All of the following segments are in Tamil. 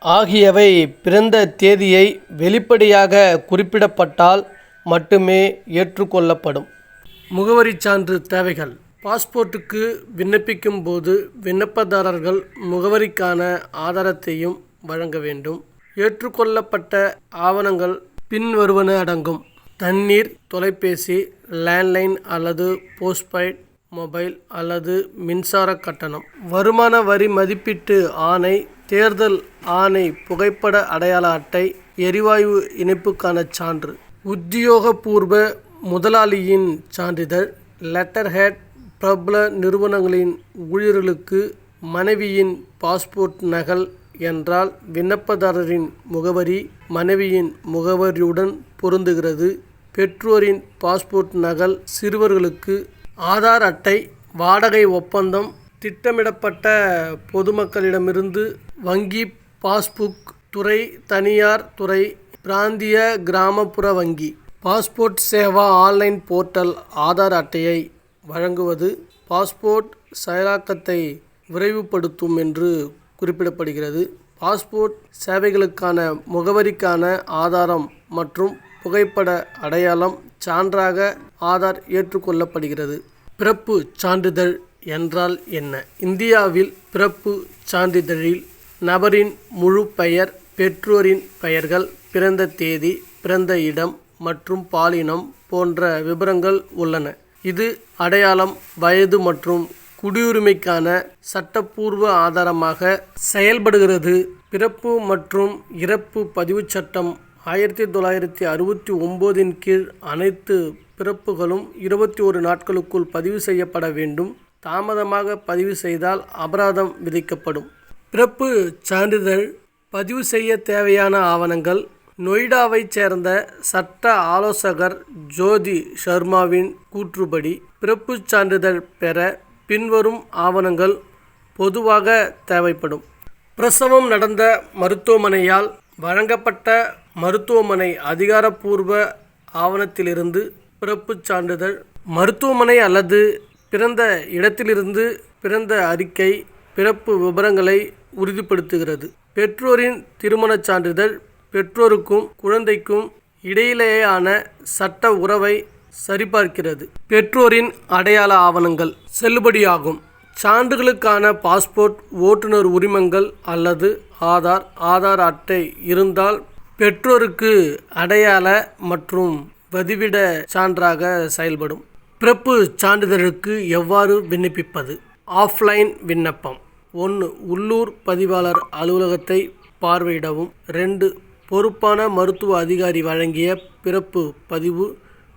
ஆகியவை பிறந்த தேதியை வெளிப்படையாக குறிப்பிடப்பட்டால் மட்டுமே ஏற்றுக்கொள்ளப்படும். முகவரிச் சான்று தேவைகள். பாஸ்போர்ட்டுக்கு விண்ணப்பிக்கும் போது விண்ணப்பதாரர்கள் முகவரிக்கான ஆதாரத்தையும் வழங்க வேண்டும். ஏற்றுக்கொள்ளப்பட்ட ஆவணங்கள் பின்வருவன அடங்கும். தண்ணீர் தொலைபேசி லேண்ட்லைன் அல்லது போஸ்ட்பைட் மொபைல் அல்லது மின்சார கட்டணம். வருமான வரி மதிப்பீட்டு ஆணை தேர்தல் ஆணை புகைப்பட அடையாள அட்டை எரிவாயு இணைப்புக்கான சான்று. உத்தியோகபூர்வ முதலாளியின் சான்றிதழ் லெட்டர் ஹெட் பிரபல நிறுவனங்களின் ஊழியர்களுக்கு மனைவியின் பாஸ்போர்ட் நகல் என்றால் விண்ணப்பதாரரின் முகவரி மனைவியின் முகவரியுடன் பொருந்துகிறது. பெற்றோரின் பாஸ்போர்ட் நகல் சிறுவர்களுக்கு ஆதார் அட்டை வாடகை ஒப்பந்தம் திட்டமிடப்பட்ட பொதுமக்களிடமிருந்து வங்கி பாஸ்புக் துறை தனியார் துறை பிராந்திய கிராமப்புற வங்கி. Passport Seva online portal Aadhaar அட்டையை வழங்குவது பாஸ்போர்ட் செயலாக்கத்தை விரைவுபடுத்தும் என்று குறிப்பிடப்படுகிறது. பாஸ்போர்ட் சேவைகளுக்கான முகவரிக்கான ஆதாரம் மற்றும் புகைப்பட அடையாளம் சான்றாக ஆதார் ஏற்றுக்கொள்ளப்படுகிறது. பிறப்பு சான்றிதழ் என்றால் என்ன? இந்தியாவில் பிறப்பு சான்றிதழில் நபரின் முழு பெயர் பெற்றோரின் பெயர்கள் பிறந்த தேதி பிறந்த இடம் மற்றும் பாலினம் போன்ற விவரங்கள் உள்ளன. இது அடையாளம் வயது மற்றும் குடியுரிமைக்கான சட்டப்பூர்வ ஆதாரமாக செயல்படுகிறது. பிறப்பு மற்றும் இறப்பு பதிவுச் சட்டம் ஆயிரத்தி தொள்ளாயிரத்தி அறுபத்தி ஒம்போதின் கீழ் அனைத்து பிறப்புகளும் இருபத்தி ஒரு நாட்களுக்குள் பதிவு செய்யப்பட வேண்டும். தாமதமாக பதிவு செய்தால் அபராதம் விதிக்கப்படும். பிறப்பு சான்றிதழ் பதிவு செய்ய தேவையான ஆவணங்கள் நொய்டாவைச் சேர்ந்த சட்ட ஆலோசகர் ஜோதி சர்மாவின் கூற்றுப்படி பிறப்புச் சான்றிதழ் பெற பின்வரும் ஆவணங்கள் பொதுவாக தேவைப்படும். பிரசவம் நடந்த மருத்துவமனையால் வழங்கப்பட்ட மருத்துவமனை அதிகாரப்பூர்வ ஆவணத்திலிருந்து பிறப்புச் சான்றிதழ் மருத்துவமனை அல்லது பிறந்த இடத்திலிருந்து பிறந்த அறிக்கை பிறப்பு விவரங்களை உறுதிப்படுத்துகிறது. பெற்றோரின் திருமணச் சான்றிதழ் பெற்றோருக்கும் குழந்தைக்கும் இடையிலேயான சட்ட உறவை சரிபார்க்கிறது. பெற்றோரின் அடையாள ஆவணங்கள் செல்லுபடியாகும். சான்றுகளுக்கான பாஸ்போர்ட் ஓட்டுநர் உரிமங்கள் அல்லது ஆதார் ஆதார் அட்டை இருந்தால் பெற்றோருக்கு அடையாள மற்றும் வதிவிட சான்றாக செயல்படும். பிறப்பு சான்றிதழுக்கு எவ்வாறு விண்ணப்பிப்பது? ஆஃப்லைன் விண்ணப்பம். ஒன்று உள்ளூர் பதிவாளர் அலுவலகத்தை பார்வையிடவும். ரெண்டு பொறுப்பான மருத்துவ அதிகாரி வழங்கிய பிறப்பு பதிவு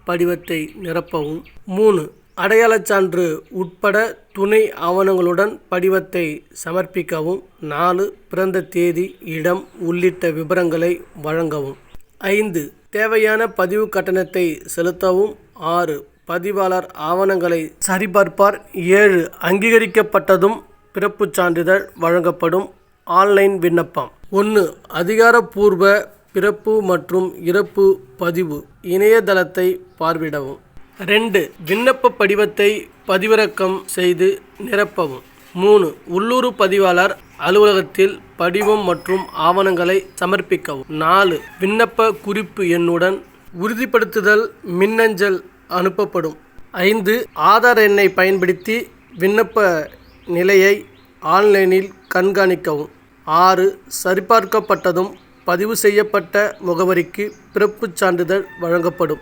படிவத்தை நிரப்பவும். மூணு அடையாளச் சான்று உட்பட துணை ஆவணங்களுடன் படிவத்தை சமர்ப்பிக்கவும். நாலு பிறந்த தேதி இடம் உள்ளிட்ட விவரங்களை வழங்கவும். ஐந்து தேவையான பதிவு கட்டணத்தை செலுத்தவும். ஆறு பதிவாளர் ஆவணங்களை சரிபார்ப்பார். ஏழு அங்கீகரிக்கப்பட்டதும் பிறப்புச் சான்றிதழ் வழங்கப்படும். ஆன்லைன் விண்ணப்பம். ஒன்று அதிகாரப்பூர்வ பிறப்பு மற்றும் இறப்பு பதிவு இணையதளத்தை பார்வையிடவும். ரெண்டு விண்ணப்ப படிவத்தை பதிவிறக்கம் செய்து நிரப்பவும். மூணு உள்ளூர் பதிவாளர் அலுவலகத்தில் படிவம் மற்றும் ஆவணங்களை சமர்ப்பிக்கவும். நாலு விண்ணப்ப குறிப்பு எண்ணுடன் உறுதிப்படுத்துதல் மின்னஞ்சல் அனுப்பப்படும். ஐந்து ஆதார் எண்ணை பயன்படுத்தி விண்ணப்ப நிலையை ஆன்லைனில் கண்காணிக்கவும். ஆறு சரிபார்க்கப்பட்டதும் பதிவு செய்யப்பட்ட முகவரிக்கு பிறப்புச் சான்றிதழ் வழங்கப்படும்.